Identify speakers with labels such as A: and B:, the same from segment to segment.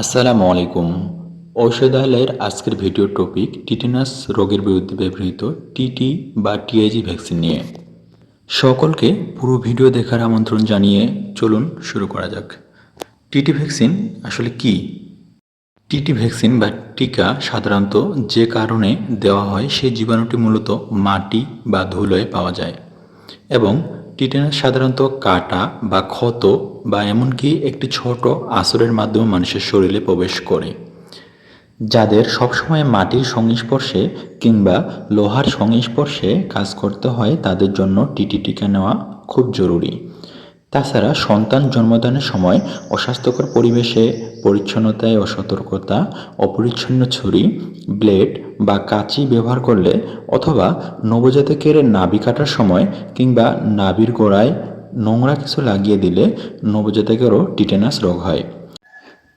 A: আসসালামু আলাইকুম। ঔষধালয়ের আজকের ভিডিও টপিক, টিটেনাস রোগের বিরুদ্ধে ব্যবহৃত টিটি বা টিআইজি ভ্যাকসিন নিয়ে। সকলকে পুরো ভিডিও দেখার আমন্ত্রণ জানিয়ে চলুন শুরু করা যাক। টিটি ভ্যাকসিন আসলে কি? টিটি ভ্যাকসিন বা টিকা সাধারণত যে কারণে দেওয়া হয় সেই জীবাণুটি মূলত মাটি বা ধুলোয় পাওয়া যায় এবং টিটেনাস সাধারণত কাটা বা ক্ষত বা এমনকি একটি ছোট আসরের মাধ্যমে মানুষের শরীরে প্রবেশ করে। যাদের সবসময় মাটির সংস্পর্শে কিংবা লোহার সংস্পর্শে কাজ করতে হয়, তাদের জন্য টিটি টিকা নেওয়া খুব জরুরি। তাছাড়া সন্তান জন্মদানের সময় অস্বাস্থ্যকর পরিবেশে পরিচ্ছন্নতায় অসতর্কতা অপরিচ্ছন্ন ছুরি, ব্লেড বা কাঁচি ব্যবহার করলে অথবা নবজাতকের নাভি কাটার সময় কিংবা নাভির গোড়ায় নোংরা কিছু লাগিয়ে দিলে নবজাতকেরও টিটেনাস রোগ হয়।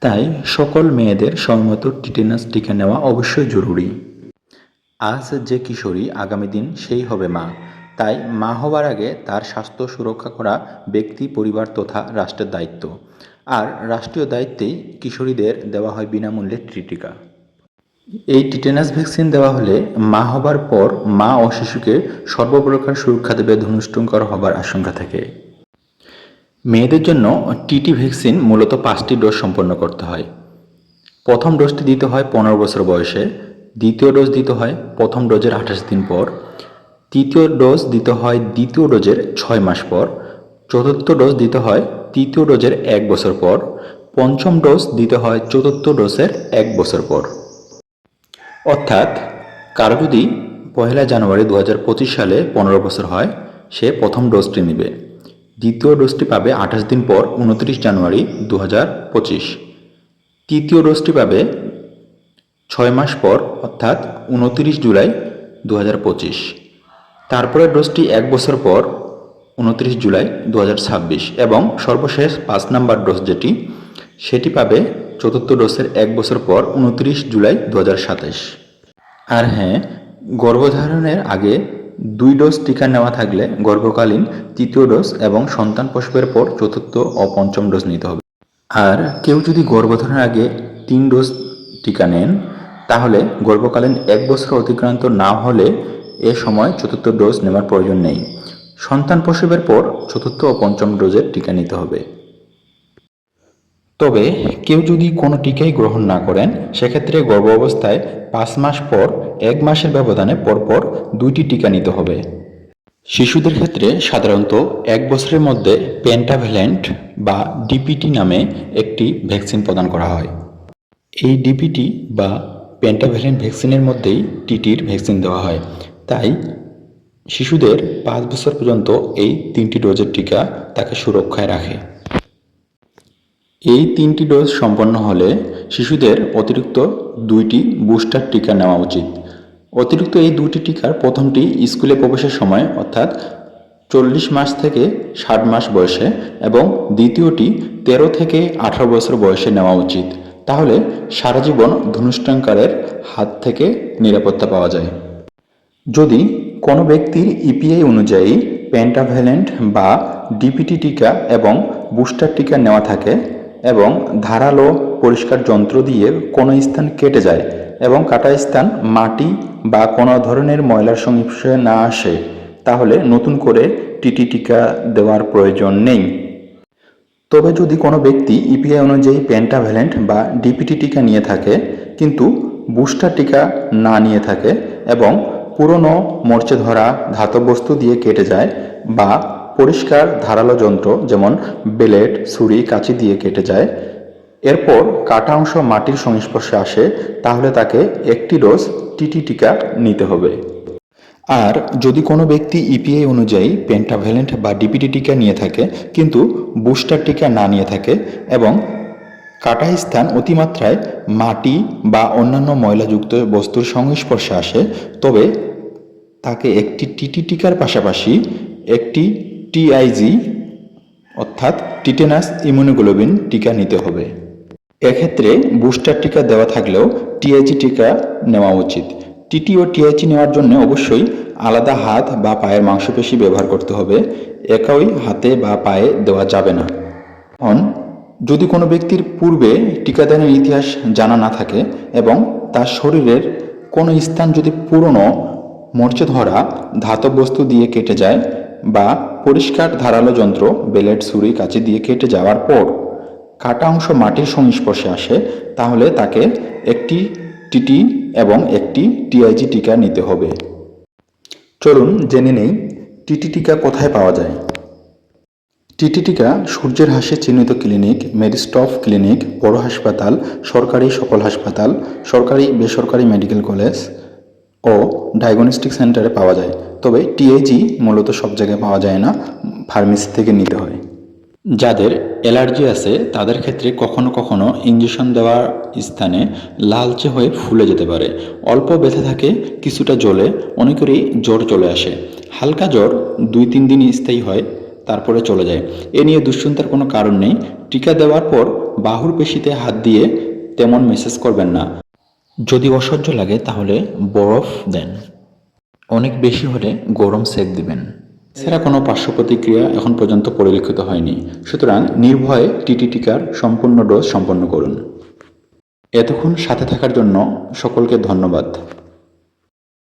A: তাই সকল মেয়েদের সময়মতো টিটেনাস টিকা নেওয়া অবশ্যই জরুরি। আজ যে কিশোরী আগামী দিন সেই হবে মা। তাই মা হবার আগে তার স্বাস্থ্য সুরক্ষা করা ব্যক্তি, পরিবার তথা রাষ্ট্রের দায়িত্ব। আর রাষ্ট্রীয় দায়িত্বেই কিশোরীদের দেওয়া হয় বিনামূল্যে টিটিকা। এই টিটেনাস ভ্যাকসিন দেওয়া হলে মা হবার পর মা ও শিশুকে সর্বপ্রকার সুরক্ষা দেবে ধনুষ্টঙ্কর হবার আশঙ্কা থাকে। মেয়েদের জন্য টিটি ভ্যাকসিন মূলত পাঁচটি ডোজ সম্পন্ন করতে হয়। প্রথম ডোজটি দিতে হয় পনেরো বছর বয়সে, দ্বিতীয় ডোজ দিতে হয় প্রথম ডোজের আঠাশ দিন পর তৃতীয় ডোজ দিতে হয় দ্বিতীয় ডোজের ছয় মাস পর, চতুর্থ ডোজ দিতে হয় তৃতীয় ডোজের এক বছর পর, পঞ্চম ডোজ দিতে হয় চতুর্থ ডোজের এক বছর পর। অর্থাৎ, কারও যদি পয়লা জানুয়ারি দু হাজার পঁচিশ সালে পনেরো বছর হয়, সে প্রথম ডোজটি নেবে। দ্বিতীয় ডোজটি পাবে আঠাশ দিন পর উনত্রিশ জানুয়ারি দু হাজার পঁচিশ। তৃতীয় ডোজটি পাবে ছয় মাস পর, অর্থাৎ উনত্রিশ জুলাই দু হাজার পঁচিশ। তারপরে ডোজটি এক বছর পর, উনত্রিশ জুলাই দু হাজার ছাব্বিশ, এবং সর্বশেষ পাঁচ নাম্বার ডোজ যেটি, সেটি পাবে চতুর্থ ডোজের এক বছর পর, উনত্রিশ জুলাই দু আর হ্যাঁ গর্ভধারণের আগে দুই ডোজ টিকা নেওয়া থাকলে গর্ভকালীন তৃতীয় ডোজ এবং সন্তান প্রসবের পর চতুর্থ ও পঞ্চম ডোজ নিতে হবে। আর কেউ যদি গর্ভধারণের আগে তিন ডোজ টিকা নেন, তাহলে গর্ভকালীন এক বছর অতিক্রান্ত না হলে এ সময় চতুর্থ ডোজ নেওয়ার প্রয়োজন নেই। সন্তান প্রসবের পর চতুর্থ ও পঞ্চম ডোজের টিকা নিতে হবে। তবে কেউ যদি কোনো টিকাই গ্রহণ না করেন, সেক্ষেত্রে গর্ভ অবস্থায় পাঁচ মাস পর এক মাসের ব্যবধানে পরপর দুইটি টিকা নিতে হবে। শিশুদের ক্ষেত্রে সাধারণত এক বছরের মধ্যে পেন্টাভ্যালেন্ট বা ডিপিটি নামে একটি ভ্যাকসিন প্রদান করা হয়। এই ডিপিটি বা পেন্টাভ্যালেন্ট ভ্যাকসিনের মধ্যেই টিটির ভ্যাকসিন দেওয়া হয়। তাই শিশুদের পাঁচ বছর পর্যন্ত এই তিনটি ডোজের টিকা তাকে সুরক্ষায় রাখে। এই তিনটি ডোজ সম্পন্ন হলে শিশুদের অতিরিক্ত দুইটি বুস্টার টিকা নেওয়া উচিত। অতিরিক্ত এই দুইটি টিকার প্রথমটি স্কুলে প্রবেশের সময়, অর্থাৎ চল্লিশ মাস থেকে ষাট মাস বয়সে এবং দ্বিতীয়টি তেরো থেকে আঠারো বছর বয়সে নেওয়া উচিত। তাহলে সারা জীবন ধনুষ্টাঙ্কারের হাত থেকে নিরাপত্তা পাওয়া যায়। যদি কোনো ব্যক্তির ইপিআই অনুযায়ী পেন্টাভ্যালেন্ট বা ডিপিটি টিকা এবং বুস্টার টিকা নেওয়া থাকে এবং ধারালো পরিষ্কার যন্ত্র দিয়ে কোনো স্থান কেটে যায় এবং কাটা স্থান মাটি বা কোনো ধরনের ময়লার সংস্পর্শে না আসে, তাহলে নতুন করে টিটি টিকা দেওয়ার প্রয়োজন নেই। তবে যদি কোনো ব্যক্তি ইপিআই অনুযায়ী পেন্টাভ্যালেন্ট বা ডিপিটি টিকা নিয়ে থাকে, কিন্তু বুস্টার টিকা না নিয়ে থাকে এবং পুরনো মরচে ধরা ধাতব বস্তু দিয়ে কেটে যায় বা পরিষ্কার ধারালো যন্ত্র যেমন বেলেট, ছুরি, কাঁচি দিয়ে কেটে যায়। এরপর কাটা অংশ মাটির সংস্পর্শে আসে, তাহলে তাকে একটি ডোজ টিটি টিকা নিতে হবে। আর যদি কোনো ব্যক্তি ইপিআই অনুযায়ী পেন্টাভ্যালেন্ট বা ডিপিটি টিকা নিয়ে থাকে, কিন্তু বুস্টার টিকা না নিয়ে থাকে এবং কাটা স্থান অতিমাত্রায় মাটি বা অন্যান্য ময়লাযুক্ত বস্তুর সংস্পর্শে আসে, তবে তাকে একটি টিটি টিকার পাশাপাশি একটি টিআইজি অর্থাৎ টিটেনাস ইমিউনোগ্লোবিন টিকা নিতে হবে। এক্ষেত্রে বুস্টার টিকা দেওয়া থাকলেও টিআইজি টিকা নেওয়া উচিত। টিটি ও টিআইজি নেওয়ার জন্য অবশ্যই আলাদা হাত বা পায়ের মাংসপেশি ব্যবহার করতে হবে। একই হাতে বা পায়ে দেওয়া যাবে না। এখন যদি কোনো ব্যক্তির পূর্বে টিকাদানের ইতিহাস জানা না থাকে এবং তার শরীরের কোনো স্থান যদি পুরনো মরচে ধরা ধাতব বস্তু দিয়ে কেটে যায় বা পরিষ্কার ধারালো যন্ত্র, বেলেট, ছুরি, কাঁচি দিয়ে কেটে যাওয়ার পর কাটা অংশ মাটির সংস্পর্শে আসে, তাহলে তাকে একটি টিটি এবং একটি টিআইজি টিকা নিতে হবে। চলুন জেনে নেই টিটি টিকা কোথায় পাওয়া যায়। টিটি টিকা সূর্যের হাসি চিহ্নিত ক্লিনিক মেডিস্টফ ক্লিনিক, বড় হাসপাতাল, সরকারি সকল হাসপাতাল, সরকারি বেসরকারি মেডিকেল কলেজ ও ডায়াগনস্টিক সেন্টারে পাওয়া যায়। তবে টিএজি মূলত সব জায়গায় পাওয়া যায় না, ফার্মেসি থেকে নিতে হয়। যাদের অ্যালার্জি আছে, তাদের ক্ষেত্রে কখনো কখনো ইঞ্জেকশন দেওয়ার স্থানে লালচে হয়ে ফুলে যেতে পারে। অল্প ব্যথা থাকে, কিছুটা জ্বলে, অনেকেরই জ্বর চলে আসে। হালকা জ্বর দুই তিন দিন স্থায়ী হয়। তারপরে চলে যায়। এ নিয়ে দুশ্চিন্তার কোনো কারণ নেই। টিকা দেওয়ার পর বাহুর পেশিতে হাত দিয়ে তেমন মেসেজ করবেন না। যদি অসহ্য লাগে তাহলে বরফ দেন। অনেক বেশি হলে গরম সেক দিবেন। এছাড়া কোনো পার্শ্ব প্রতিক্রিয়া এখন পর্যন্ত পরিলক্ষিত হয়নি। সুতরাং নির্ভয়ে টিটি টিকার সম্পূর্ণ ডোজ সম্পন্ন করুন। এতক্ষণ সাথে থাকার জন্য সকলকে ধন্যবাদ।